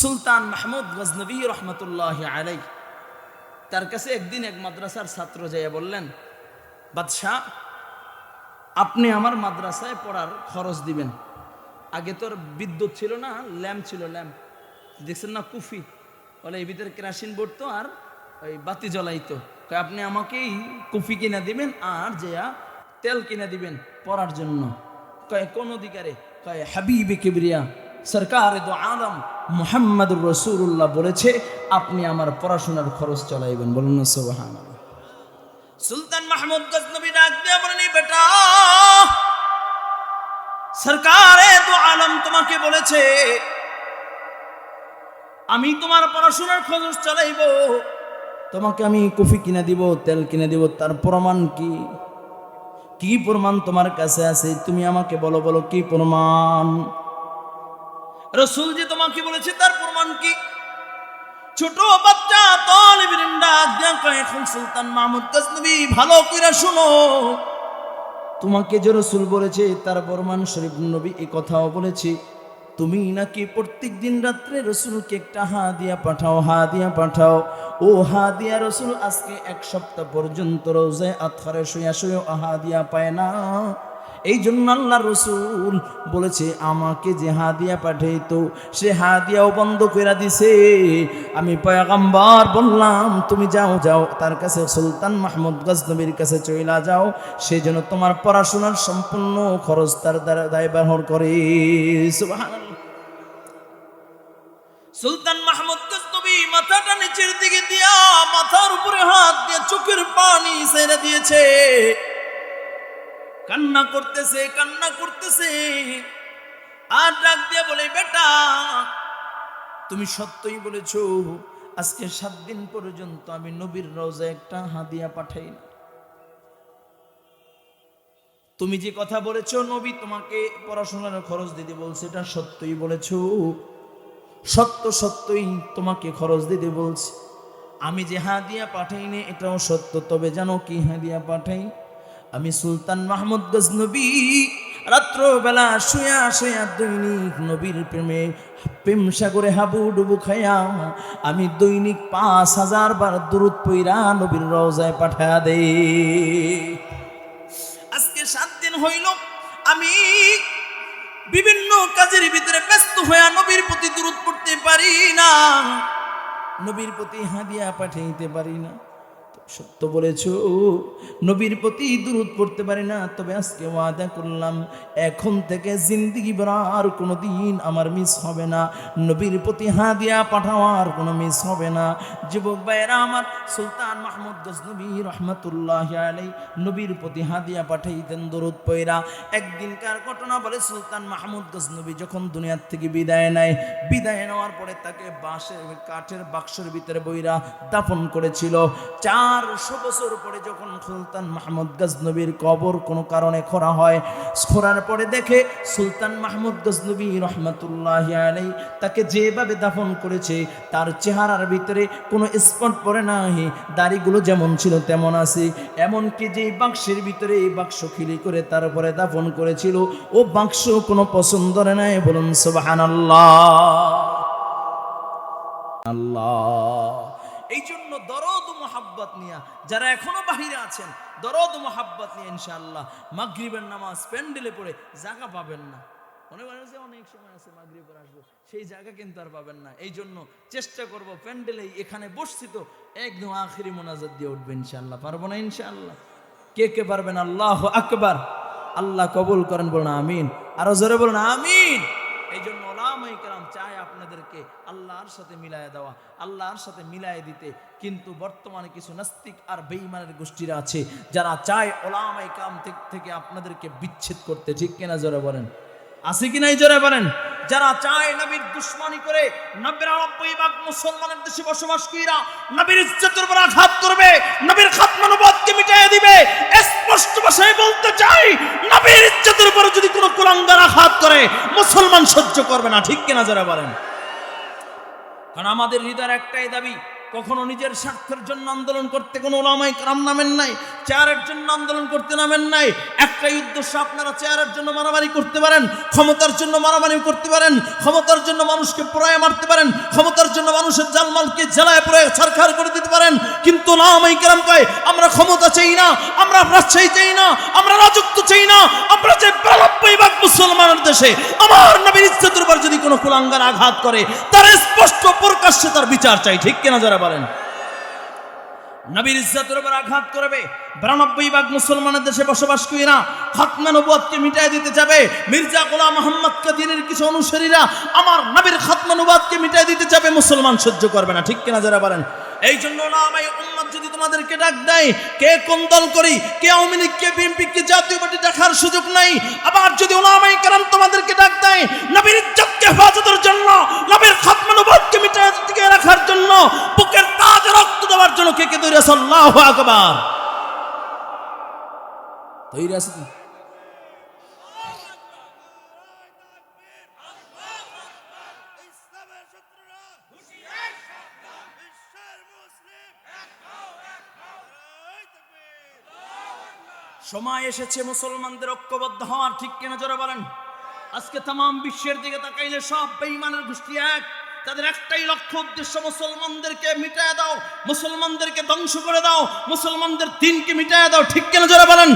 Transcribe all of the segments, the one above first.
সুলতান মাহমুদ গজনবী রহমতুল্লাহ আলাই তার কাছে একদিন এক মাদ্রাসার ছাত্র যাইয়া বললেন, বাদশাহ, আপনি আমার মাদ্রাসায় পড়ার খরচ দিবেন। আগে তোর বিদ্যুৎ ছিল না, ল্যাম্প ছিল ল্যাম্প। দেখছেন না কুফি? বলে, এই ভিতরে কেরাসিন পড়তো আর ওই বাতি জ্বলাইতো। আপনি আমাকেই কুফি কিনে দিবেন আর যেয়া তেল কিনে দিবেন পড়ার জন্য। কয়, কোন অধিকারে? কয় হাবিবে কিবরিয়া। সরকার দো আলম মোহাম্মদুর রসুল্লাহ বলেছে, আপনি আমার পড়াশোনার খরচ চালাইবেন। বলুন না সোবাহান সুলতান মাহমুদ গজনবী ডাক বলেন, "এই বেটা, সরকারে দো আলম তোমাকে বলেছে, আমি তোমার পড়াশোনার খরচ চালাইব। তোমাকে আমি কফি কিনে দিব, তেল কিনে দিব, তার প্রমাণ কি? কি প্রমাণ তোমার কাছে আছে? তুমি আমাকে বলো বলো, কি প্রমাণ? রসুল যে তোমাকে বলেছে, তার প্রমাণ কি? ছোট বাচ্চা দিয়া এখন সুলতান মাহমুদ গজনবী, ভালো করে শুনো। তোমাকে যে রসুল বলেছে, তার বরমান শরীফ নবী এই কথাও বলেছে, তুমি নাকি প্রত্যেক দিন রাত্রে রসুলকে একটা হা দিয়া পাঠাও হা দিয়া পাঠাও। ও হা দিয়া রসুল, আজকে এক সপ্তাহ পর্যন্ত রোজে আথারে শুয়া শুয়ে হা দিয়া পায় না। এই জন্য আল্লাহ রসুল বলেছে, আমাকে যে হাদিয়া পাঠাইতো, সে হাদিয়াও বন্ধ করে দিছে। আমি পয়গাম্বার বললাম, তুমি যাও যাও, তার কাছে সুলতান মাহমুদ গজনবীর কাছে চইলা যাও সেই জন্য তোমার পড়াশোনার সম্পূর্ণ খরচ তার দ্বারা দায়বহর করে। সুবহানাল্লাহ। সুলতান মাহমুদ মাথাটা নিচের দিকে দিয়া মাথার উপরে হাত দিয়ে চোখের পানি ছেড়ে দিয়েছে। কান্না করতেছে কান্না করতেছে। আর ডাক দিয়ে বলে, বেটা, তুমি সত্যই বলেছ, আজকে সাত দিন পর্যন্ত আমি নবীর রোজা একটা হাদিয়া পাঠাই না। তুমি যে কথা বলেছ, নবী তোমাকে পড়াশোনার খরচ দিতে বলছে, এটা সত্যই বলেছ। সত্য সত্যই তোমাকে খরচ দিতে বলছে। আমি যে হাদিয়া পাঠাইনি, এটাও সত্য। তবে জানো কি হাদিয়া পাঠাই? আমি সুলতান মাহমুদ গজনবী। রাত্রবেলা শুয়া শুয়া দৈনিক নবীর প্রেমে প্রেম সাগরে হাবু ডুবু খাইয়া আমি দৈনিক পাঁচ হাজার বার দূরত পইরা নবীর রওজায় পাঠা দে আজকে সাত দিন হইল আমি বিভিন্ন কাজের ভিতরে ব্যস্ত হইয়া নবীর প্রতি দূরত পড়তে পারি না। নবীর প্রতি হাদিয়া পাঠাইতে পারি না। সত্য বলেছ। নবীর প্রতি দূরত পড়তে পারি না, তবে আজকে ওয়াদা করলাম, এখন থেকে জিন্দিগি আর কোনো দিন আমার মিস হবে না। নবীর প্রতি হাদিয়া পাঠাওয়ার কোনো মিস হবে না। যুবক ভাইয়েরা, আমার সুলতান মাহমুদ গজনবী রহমতুল্লাহ আলাই নবীর প্রতি হাদিয়া পাঠাইতেন দরুদ পয়রা একদিনকার ঘটনা বলে সুলতান মাহমুদ গজনবী যখন দুনিয়ার থেকে বিদায় নেয়, বিদায় নেওয়ার পরে তাকে বাঁশের কাঠের বাক্সের ভিতরে বইরা দাফন করেছিল। চারশো বছর পরে যখন সুলতান মাহমুদ গজনবীর কবর কোনো কারণে খোঁড়া হয়, খোঁড়ার পরে দেখে সুলতান মাহমুদ গজনবী রহমতুল্লাহ আলাই তাকে যেভাবে দাফন করেছে, তার চেহারার ভিতরে কোনো স্পট পড়ে নাই, দাড়িগুলো যেমন ছিল তেমন আছে, এমনকি যে বাক্সের ভিতরে এই বাক্স খিলি করে তার উপরে দাফন করেছিল, ও বাক্স কোনো পছন্দ নাই, বলুন সুবাহান আল্লাহ। আল্লাহ এই জন্য দরদ মোহাব্বত নিয়া, যারা এখনও বাহিরে আছেন, দরদ মোহাব্বত নিয়ে ইনশাআল্লাহ মাগরিবের নামাজ প্যান্ডেলে পড়ে জায়গা পাবেন না। মনে করেন যে অনেক সময় আছে মাগরিব পরে আসব সেই জায়গা কিন্তু আর পাবেন না। এই জন্য চেষ্টা করব প্যান্ডেলে এখানে বসছি তো একদম আখিরি মোনাজাত দিয়ে উঠবে ইনশাআল্লাহ। পারব না ইনশাআল্লাহ। কে কে পারবেন? আল্লাহ আকবার। আল্লাহ কবুল করেন, বলুন আমিন। আরও জোরে বলুন আমিন। এই জন্য ওলামাই কেরাম চায় আপনাদেরকে আল্লাহর সাথে মিলায় দেওয়া, আল্লাহর সাথে মিলায় দিতে। কিন্তু বর্তমানে কিছু নাস্তিক আর বেঈমানের গোষ্ঠীরা আছে, যারা চায় ওলামাই কাম থেকে- আপনাদেরকে বিচ্ছেদ করতে। ঠিক কিনা জোরে বলেন? আছে কি নাই জোরে বলেন? যারা চায় নবীর দুশ্মনী করে নব্বের নব্বই ভাগ মুসলমানের দেশে বসবাস কইরা নবীর ইজ্জতের উপর আঘাত করবে, নবীর খাতমানুবাদকে মিটিয়ে দিবে। স্পষ্ট ভাষায় বলতে চাই, নবীর ইজ্জতের উপর যদি কোনো কুলাঙ্গার আঘাত করে, মুসলমান সহ্য করবে না। ঠিক কিনা যারা বলেন? কারণ আমাদের হৃদয়ের একটাই দাবি কখনো নিজের স্বার্থের জন্য আন্দোলন করতে কোনো ওলামাই কারাম নামেন নাই, চেয়ারের জন্য আন্দোলন করতে নামেন নাই। একটাই উদ্দেশ্য, আপনারা চেয়ারের জন্য মারামারি করতে পারেন, ক্ষমতার জন্য মারামারি করতে পারেন, ক্ষমতার জন্য মানুষকে পোড়ায় মারতে পারেন, ক্ষমতার জন্য মানুষের জানমালকে জেলায় পড়ে ছারখার করে দিতে পারেন। কিন্তু ওলামাই কারাম কয়, আমরা ক্ষমতা চাই না, আমরা রাজশাহী চাই না, আমরা রাজত্ব চাই না, আমরা যে বিরানব্বই ভাগ মুসলমানের দেশে, আমার নবীর ইজ্জতের উপর যদি কোনো কুলাঙ্গার আঘাত করে, তার স্পষ্ট প্রকাশ্যে তার বিচার চাই, ঠিক কিনা যারা বলেন। নবীর ইজ্জতের উপর আঘাত করবে। বিরানব্বই ভাগ মুসলমানের দেশে বসবাস করি খাতমা মিটাই দিতে যাবে। মির্জা গোলাম মোহাম্মদকে দিনের কিছু অনুসারীরা আমার নবীর খাতমা নবুয়াতকে মিটাই দিতে যাবে। মুসলমান সহ্য করবে না। ঠিক কিনা যারা বলেন? এই জন্য না আমি তোমাদেরকে ডাক দেয়, কে কোন দল করি, কে আওয়ামী লীগ, কে বিএনপি, কে জাতীয় পার্টি দেখার সুযোগ নাই। আবার যদি ওলামাই কারণ তোমাদেরকে ডাক দেয়, নবীর ইজ্জতকে হেফাজতের জন্য, নবীর খাতমা মিটায় দিতে রাখার জন্য, বুকের তাজ রক্ত দেওয়ার জন্য কে কে তৈরি আছে? আল্লাহু আকবার। তৈরি আছে তো ইসলামের শত্রুরা হুঁশিয়ার সাবধান বিশ্বের মুসলিম এক হও এক হও নারায়ে তাকবীর সময় এসেছে, মুসলমানদের ঐক্যবদ্ধ হওয়ার, ঠিক কিনা জোরে বলেন? আজকে তাম বিশ্বের দিকে তাকাইলে সব বেঈমানের গোষ্ঠী এক। তাদের একটাই লক্ষ্য, উদ্দেশ্য, মুসলমানদেরকে মিটায় দাও, মুসলমানদেরকে ধ্বংস করে দাও, মুসলমানদের দিনকে মিটায় দাও, ঠিক কিনা জোরে বলেন?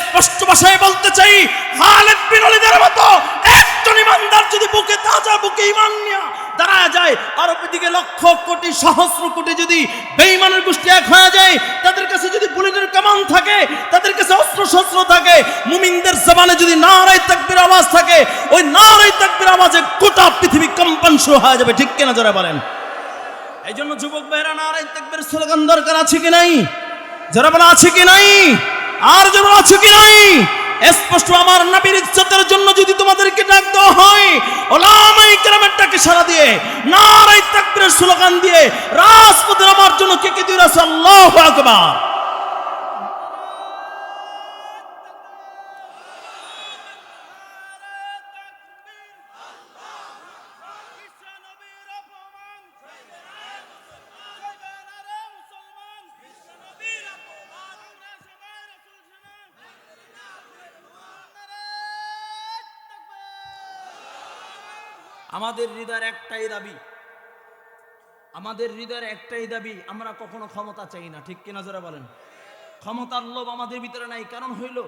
স্পষ্ট ভাষায় বলতে চাই, খালেদ বিন ওয়ালিদের মতো একজন ইমানদার যদি বুকে তাজা, বুকে ইমান নিয়ে দাঁড়া যায়, আর দিকে লক্ষ কোটি, সহস্র কোটি যদি বেঈমানের গোষ্ঠী এক হয়ে যায় তাদের থাকে, মুমিনদের জবানে যদি নারাই তাকবির আওয়াজ থাকে, ওই নারাই তাকবির আওয়াজে গোটা পৃথিবী কম্পন শুরু হয়ে যাবে, ঠিক কিনা যারা বলেন? এই জন্য যুবক ভাইরা নারাই তাকবির স্লোগান দরকার আছে কি নাই? যারা বলে আছে কি নাই? আর যারা আছে কি নাই? স্পষ্ট, আমার নবীর ইজ্জতের জন্য যদি তোমাদেরকে ডাক দেওয়া হয়, ওলামাই কেরামের ডাকে সারা দিয়ে নারাই তাকবীরের স্লোগান দিয়ে, রাজপথে আমার জন্য কে কে দিয়ে আছে আল্লাহু আকবার। আমাদের হৃদয়ের একটাই দাবি, আমাদের হৃদয়ের একটাই দাবি, আমরা কখনো ক্ষমতা চাই না। ঠিক কিনা যারা বলেন? ক্ষমতার লোভ আমাদের ভিতরে নাই। কারণ হইল,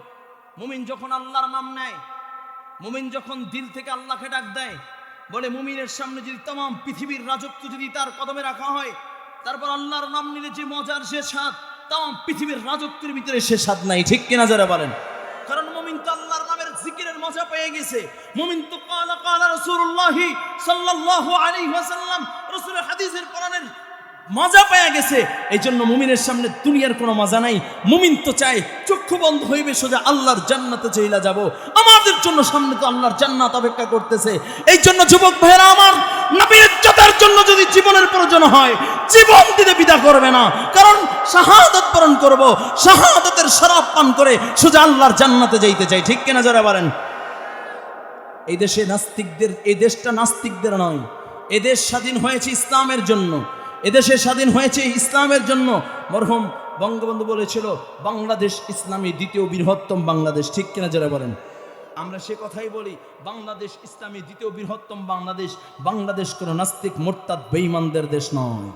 মুমিন যখন আল্লাহর নাম নেয়, মুমিন যখন দিল থেকে আল্লাহকে ডাক দেয়, বলে, মুমিনের সামনে যদি তমাম পৃথিবীর রাজত্ব যদি তার কদমে রাখা হয়, তারপর আল্লাহর নাম নিলে যে মজার সে স্বাদ, তাম, পৃথিবীর রাজত্বের ভিতরে সে স্বাদ নাই। ঠিক কিনা যারা বলেন? মজা পেয়ে গেছে। মুমিন তো কালা কালা রাসূলুল্লাহ সাল্লাল্লাহু আলাইহি ওয়াসাল্লাম রাসূলের হাদিসের কোরআনের মজা পেয়ে গেছে। এই জন্য মুমিনের সামনে দুনিয়ার কোনো মজা নাই। মুমিন তো চায় চক্ষু বন্ধ হইবে সোজা আল্লাহর জান্নাতে চইলা যাব। আমাদের জন্য সামনে তো আল্লাহর জান্নাত অপেক্ষা করতেছে। এই জন্য যুবক ভাইরা আমার নবীর ইজ্জতের জন্য যদি জীবনের প্রয়োজন হয়, জীবন দিতে বিদা করবে না। কারণ শাহাদত বরণ করব, শাহাদতের শরাব পান করে সোজা আল্লাহর জান্নাতে যাইতে চাই। ঠিক কিনা যারা বলেন? এই দেশে নাস্তিকদের, এই দেশটা নাস্তিকদের নয়। এদেশ স্বাধীন হয়েছে ইসলামের জন্য। এদেশে স্বাধীন হয়েছে ইসলামের জন্য। মরহুম বঙ্গবন্ধু বলেছিল, বাংলাদেশ ইসলামী দ্বিতীয় বৃহত্তম বাংলাদেশ। ঠিক কিনা যারা বলেন। আমরা সে কথাই বলি, বাংলাদেশ ইসলামী দ্বিতীয় বৃহত্তম বাংলাদেশ। বাংলাদেশ কোনো নাস্তিক, মোরতাদ, বেঈমানদের দেশ নয়।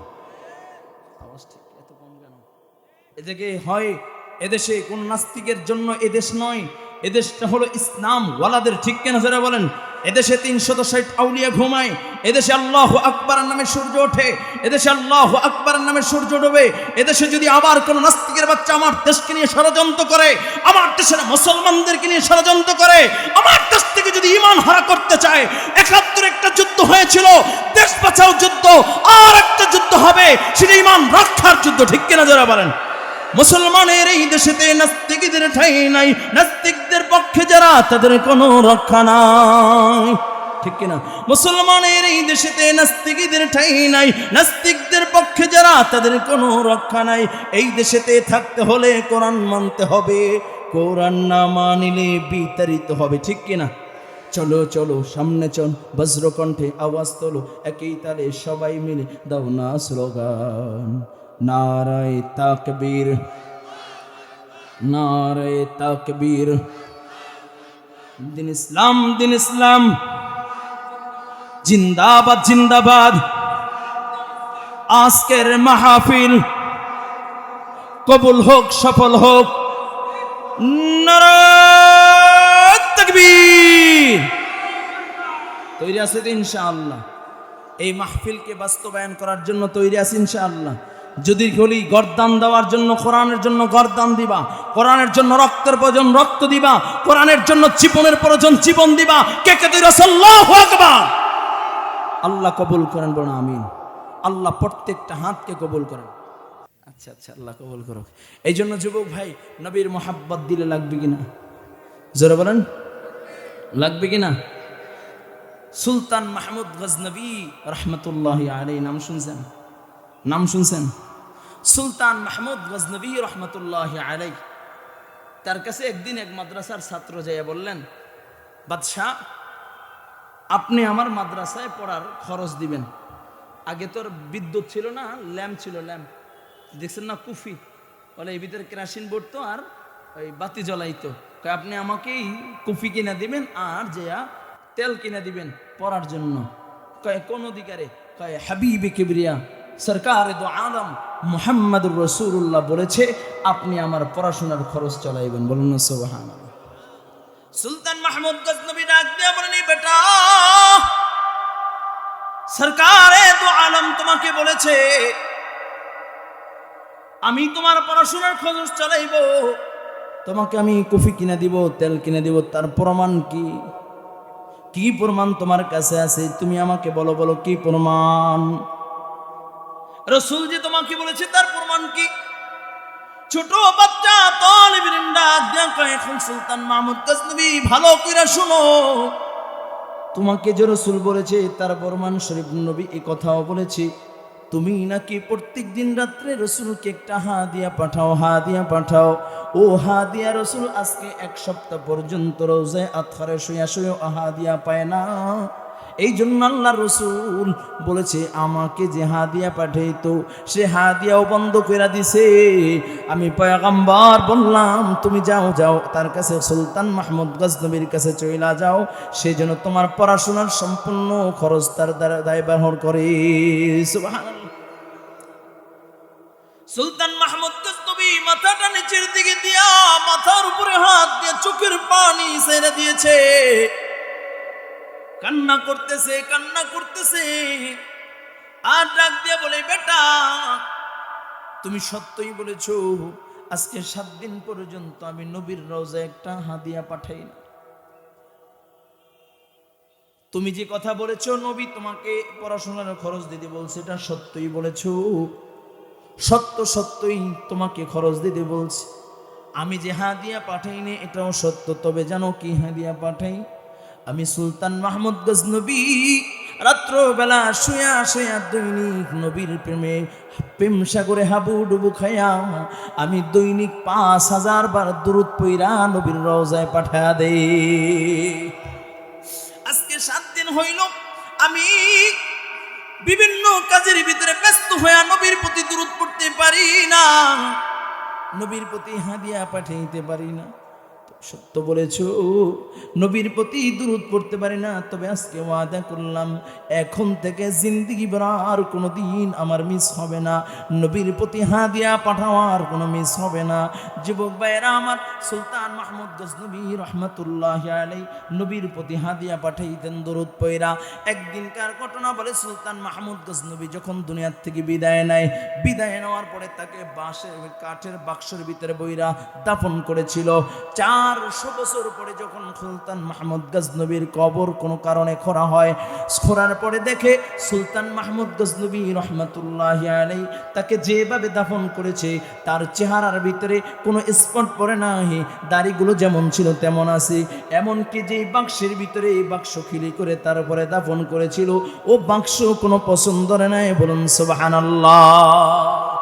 এদিকে হয় এদেশে কোন নাস্তিকের জন্য এদেশ নয়। এদেশটা হলো ইসলাম। ওয়ালাদের ঠিক কেনা যারা বলেন? এদেশে তিনশত ষাট আউলিয়া ঘুমায়। এদেশে আল্লাহ আকবরের নামে সূর্য ওঠে। এদেশে আল্লাহ আকবরের নামে সূর্য ডোবে। এদেশে যদি আবার কোন নাস্তিকের বাচ্চা আমার দেশকে নিয়ে ষড়যন্ত্র করে, আমার দেশের মুসলমানদেরকে নিয়ে ষড়যন্ত্র করে, আমার দেশ থেকে যদি ইমান হারা করতে চায়, একাত্তর একটা যুদ্ধ হয়েছিল, দেশ বাঁচাও যুদ্ধ, আর একটা যুদ্ধ হবে, সেটা ইমান রক্ষার যুদ্ধ, ঠিক কিনা যারা বলেন? মুসলমানের এই দেশেতে নাস্তিকদের ঠাই নাই। নাস্তিকদের পক্ষে যারা, তাদের কোনো রক্ষা নাই। ঠিক কিনা? মুসলমানের এই দেশেতে নাস্তিকদের ঠাই নাই। নাস্তিকদের পক্ষে যারা, তাদের কোনো রক্ষা নাই। এই দেশেতে থাকতে হলে কোরআন মানতে হবে। কোরআন না মানিলে বিতাড়িত হবে। ঠিক কিনা? চলো চলো, সামনে চল। বজ্রকণ্ঠে আওয়াজ তোলো। একই তালে সবাই মিলে। দাও না স্লোগান নারায় তাকবীর নারায় তাকবীর। দিন ইসলাম দিন ইসলাম। জিন্দাবাদ জিন্দাবাদ। আজকের মাহফিল কবুল হোক, সফল হোক। তৈরি আছে ইনশাআল্লাহ। এই মাহফিলকে বাস্তবায়ন করার জন্য তৈরি আছে ইনশাআল্লাহ। যদি বলি গরদান দেওয়ার জন্য, কোরআনের জন্য গরদান দিবা, কোরআনের জন্য রক্তের প্রয়োজন রক্ত দিবা, কোরআনের জন্য জীবনের প্রয়োজন জীবন দিবা, কে কে আল্লাহ কবুল করেন বলুন, আমিন। আল্লাহ প্রত্যেকটা হাতকে কবুল করেন। আচ্ছা আচ্ছা আল্লাহ কবুল করুক। এই জন্য যুবক ভাই, নবীর মোহাব্বত দিলে লাগবে কিনা জোরে বলেন, লাগবে কিনা সুলতান মাহমুদ গজনবী রহমতুল্লাহ আলাই নাম শুনছেন? নাম শুনছেন? সুলতান মাহমুদ গজনবী রহমতুল্লাহ আলাই তার কাছে একদিন এক মাদ্রাসার ছাত্র যাইয়া বললেন, বাদশাহ, আপনি আমার মাদ্রাসায় পড়ার খরচ দিবেন। আগে তোর বিদ্যুৎ ছিল না, ল্যাম্প ছিল ল্যাম্প। দেখছেন না কুফি? বলে, এই ভিতরে কেরাসিন পড়তো আর ওই বাতি জ্বলাইতো। আপনি আমাকেই কুফি কিনা দিবেন আর যেয়া তেল কিনা দিবেন পড়ার জন্য। কয়, কোন অধিকারে? কয়, হাবিবে কিবরিয়া, সরকার দো আলম মোহাম্মদুর রসুল্লাহ বলেছে, আপনি আমার পড়াশোনার খরচ চলাইবেন। বলুন সোহান সুলতান মাহমুদ গজনবী ডাক দিয়ে বলেন, "এই বেটা, সরকারে আলম তোমাকে বলেছে, আমি তোমার পড়াশোনার খরচ চালাইব। তোমাকে আমি কফি কিনে দিব, তেল কিনে দিব, তার প্রমাণ কি? কি প্রমাণ তোমার কাছে আছে? তুমি আমাকে বলো বলো, কি প্রমাণ? রসুল যে তোমাকে বলেছে, তার প্রমাণ কি? ছোট বাচ্চা এখন সুলতান মাহমুদ গজনবী, ভালো কইরা শুনো। তোমাকে যে রসুল বলেছে, তার বরমান শরীফ নবী এই কথাও বলেছে, তুমি নাকি প্রত্যেক দিন রাত্রে রসুলকে একটা হা দিয়া পাঠাও হা দিয়া পাঠাও? ও হা দিয়া রসুল আজকে এক সপ্তাহ পর্যন্ত রোজে আথারে শুয়া শুয়ে হা দিয়া পায় না। এই জন্য আল্লাহ রসুল বলেছে, আমাকে যে হাদিয়া পাঠাইতো, সে হাদিয়াও বন্ধ করে দিছে। আমি পয়গাম্বার বললাম, তুমি যাও যাও, তার কাছে সুলতান মাহমুদ গজনবীর কাছে চইলা যাও, সে যেন তোমার পড়াশোনার সম্পূর্ণ খরচ তার দ্বারা দায়বহর করে। সুবহানাল্লাহ। সুলতান মাহমুদ গজনবী মাথাটা নিচের দিকে দিয়া মাথার উপরে হাত দিয়ে চোখের পানি ছেড়ে দিয়েছে। কান্না করতেছে কান্না করতেছে। আর ডাক দিয়ে বলে, বেটা, তুমি সত্যই বলেছ, আজকে সাত দিন পর্যন্ত আমি নবীর রোজা একটা হাদিয়া পাঠাই না। তুমি যে কথা বলেছ, নবী তোমাকে পড়াশোনার খরচ দিতে বলছে, এটা সত্যই বলেছ। সত্য সত্যই তোমাকে খরচ দিতে বলছে। আমি যে হাদিয়া পাঠাইনি, এটাও সত্য। তবে জানো কি হাদিয়া পাঠাই? আমি সুলতান মাহমুদ গজনবী। রাত্রবেলা শুয়া শুয়া দৈনিক নবীর প্রেমে প্রেম সাগরে হাবু ডুবু খায়া আমি দৈনিক পাঁচ হাজার বার দূরত পইরা নবীর রওজায় পাঠা দে আজকে সাত দিন হইল আমি বিভিন্ন কাজের ভিতরে ব্যস্ত হইয়া নবীর প্রতি দূরত পড়তে পারি না। নবীর প্রতি হাদিয়া পাঠাইতে পারি না। সত্য বলেছ? নবীর প্রতি দূরত পড়তে পারি না, তবে আজকে ওয়াদা করলাম, এখন থেকে জিন্দিগি আর কোনো দিন আমার মিস হবে না। নবীর প্রতি হাদিয়া পাঠাওয়ার কোনো মিস হবে না। যুবক ভাইয়েরা, আমার সুলতান মাহমুদ গজনবী রহমতুল্লাহ আলাই নবীর প্রতি হাদিয়া পাঠাইতেন দরুদ পয়রা একদিনকার ঘটনা বলে সুলতান মাহমুদ গজনবী যখন দুনিয়ার থেকে বিদায় নেয়, বিদায় নেওয়ার পরে তাকে বাঁশের কাঠের বাক্সের ভিতরে বইরা দাফন করেছিল। চারশো বছর পরে যখন সুলতান মাহমুদ গজনবীর কবর কোনো কারণে খোঁড়া হয়, খোঁড়ার পরে দেখে সুলতান মাহমুদ গজনবী রহমতুল্লাহ আলাই তাকে যেভাবে দাফন করেছে, তার চেহারার ভিতরে কোনো স্পট পড়ে নাই, দাড়িগুলো যেমন ছিল তেমন আছে, এমনকি যে বাক্সের ভিতরে এই বাক্স খিলি করে তারপরে দাফন করেছিল, ও বাক্স কোনো পছন্দ নাই, বলুন সুবহানাল্লাহ।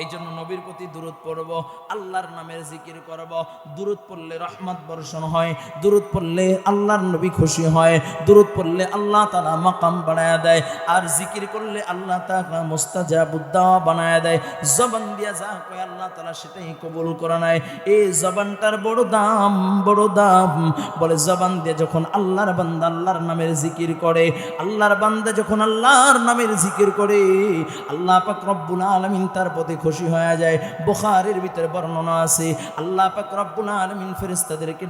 এই জন্য নবীর প্রতি দূরত পড়ব, আল্লাহর নামের জিকির করব। দূরত পড়লে রহমত বর্ষণ হয় দূরত পড়লে আল্লাহর নবী খুশি হয় দূরত পড়লে আল্লাহ তালা মাকাম বানায় দেয়, আর জিকির করলে আল্লাহ তালা মুস্তাজাবুদ্দা বানায় দেয়। জবান দিয়া যা কয় আল্লাহ তালা সেটাই কবুল করে নেয়। এই জবানটার বড় দাম বড় দাম। বলে জবান দিয়ে যখন আল্লাহর বান্দা আল্লাহর নামের জিকির করে, আল্লাহর বান্দা যখন আল্লাহর নামের জিকির করে, আল্লাহ পাক রব্বুল আলামিন তার প্রতি খুশি হয়ে যায়। বুখারীর ভিতরে বর্ণনা আছে, আল্লাহ পাক রব্বুল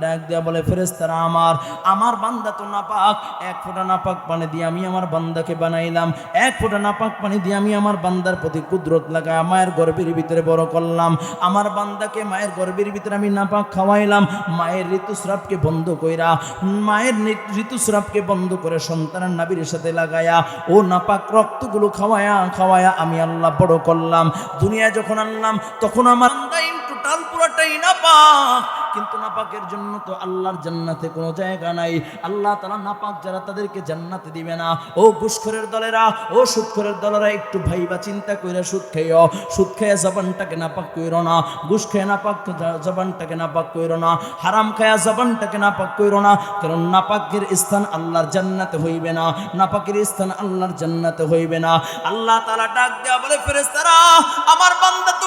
ডাক দেয়া বলে, ফেরেশতারা আমার আমার বান্দা তো নাপাক। এক ফোঁটা নাপাক পানি দিয়ে আমি আমার বান্দাকে বানাইলাম। এক ফোঁটা নাপাক পানি দিয়ে আমি আমার বান্দার প্রতি কুদরত লাগায় মায়ের গর্ভের ভিতরে বড় করলাম। আমার বান্দাকে মায়ের গর্ভের ভিতরে আমি নাপাক খাওয়াইলাম। মায়ের ঋতুস্রাবকে বন্ধ কইরা, মায়ের ঋতুস্রাবকে বন্ধ করে সন্তানের নাবির সাথে লাগায়া, ও নাপাক রক্তগুলো খাওয়ায়া খাওয়ায়া আমি আল্লাহ বড় করলাম। দুনিয়া যখন আনলাম তখন আমার টোটাল পুরোটাই নাপাক। কিন্তু নাপাকের জন্য তো আল্লাহর জান্নাতে কোনো জায়গা নাই। আল্লাহ তালা নাপাক যারা তাদেরকে জান্নাতে দিবে না। ও ঘুষখোরের দলেরা, ও সুদখোরের দলেরা একটু ভাইবা চিন্তা কইরা সুদ খেয়েও সুদ খেয়ে জবানটাকে নাপাক কইরো না। ঘুষ খেয়ে নাপাক জবানটাকে নাপাক কইরো না। হারাম খায়া জবানটাকে নাপাক কইরো না। কারণ নাপাকের স্থান আল্লাহর জান্নাতে হইবে না। নাপাকের স্থান আল্লাহর জান্নাতে হইবে না। আল্লাহ তালা ডাক দেয়া বলে ফেরেস্তারা আমার বান্দা তো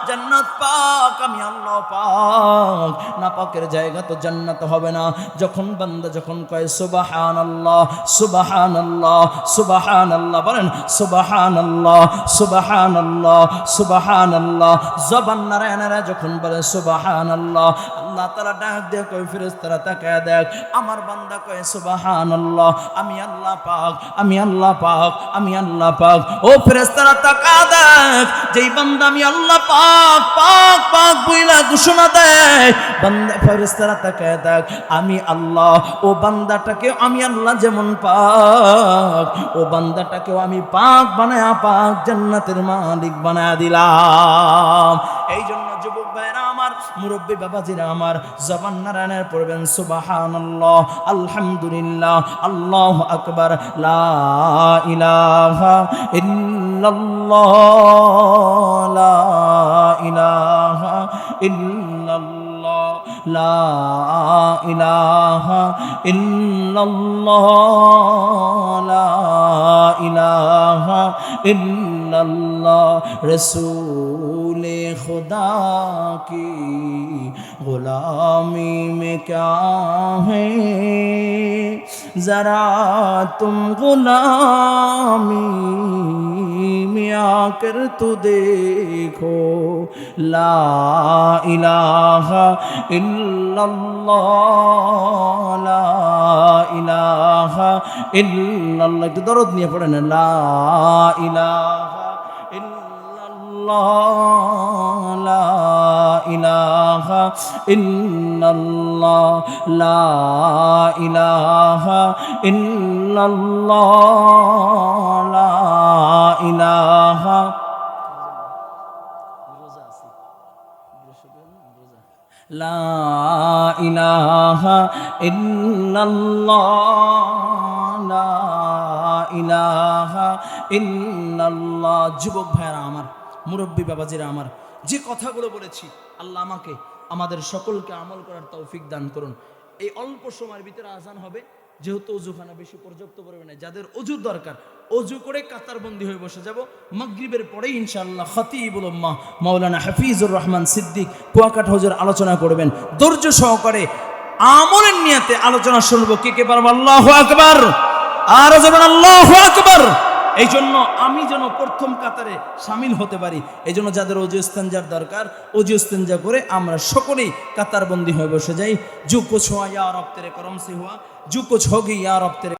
জান্নাত পাক, আমি আল্লাহ পাক। না পাকের জায়গা তো জান্নাত হবে না। যখন বান্দা যখন কয় সুবাহান আল্লাহ সুবাহান আল্লাহ সুবাহান আল্লাহ বলেন সুবাহান আল্লাহ সুবাহান আল্লাহ সুবাহান আল্লাহ জবান নারায়ণরা যখন বলে সুবাহান আল্লাহ আল্লাহ তারা ডাক দিয়ে কই ফেরেস্তারা তাকায় দেখ, আমার বান্দা কয় সুবাহান আল্লাহ আমি আল্লাহ পাক, আমি আল্লাহ পাক, আমি আল্লাহ পাক। ও ফেরেস্তারা তাকা দেখ, যেই বান্দা আমি আল্লাহ পাক পাক পাক বইলা ঘোষণা দেয়, বান্দা ফেরেস্তারা দেখ, আমি আল্লাহ, ও বান্দাটাকে আমি আল্লাহ যেমন পাক, ও বান্দাটাকেও আমি পাক বানায়া, পাক জান্নাতের মালিক বানায়া দিলাম। এই জন্য আমার মুরব্বী বাবাজিরা আমার জবান নারায়ণের পড়বেন সুবাহান আলহামদুলিল্লাহ আল্লাহ আকবার লা ইলাহা ইল্লাল্লাহ লা لا إله إلا الله لا إله إلا الله رسول خدا کی غلامی میں کیا ہے ذرا تم غلامی میں آ کر تو دیکھو لا الہ الا اللہ لا الہ الا اللہ ایک درود نہیں پڑھنا لا الہ الا اللہ ইল্লাল্লাহ লা ইলাহা ইল্লাল্লাহ লা ইলাহা। লা ইলাহা ইল্লাল্লাহ লা ইলাহা ইল্লাল্লাহ যুবক ভাইরা আমার মুরব্বী বাবাজিরা আমার, যে কথাগুলো বলেছি, আল্লাহ আমাকে, আমাদের সকলকে আমল করার তৌফিক দান করুন। এই অল্প সময়ের ভিতরে আজান হবে, যেহেতু অজুখানা বেশি পর্যাপ্ত না যাদের অজুর দরকার, অজু করে কাতারবন্দি হয়ে বসে যাব। মাগরিবের পরেই ইনশাআল্লাহ খতিবুল উম্মাহ, মাওলানা হাফিজুর রহমান সিদ্দিক কুয়াকাট হজুর আলোচনা করবেন। ধৈর্য সহকারে আমলের নিয়াতে আলোচনা শুনব। কে কে পারব? আল্লাহ আকবার! আর আল্লাহ আকবার! এই জন্য আমি যেন প্রথম কাতারে সামিল হতে পারি। এই জন্য যাদের অজু ইস্তেঞ্জার দরকার অজু ইস্তেঞ্জা করে আমরা সকলেই কাতারবন্দি হয়ে বসে যাই। জু কোছোয়া ইয়া রব করমসি হুয়া। জু কুছ হোগি, ইয়া রব, তেরে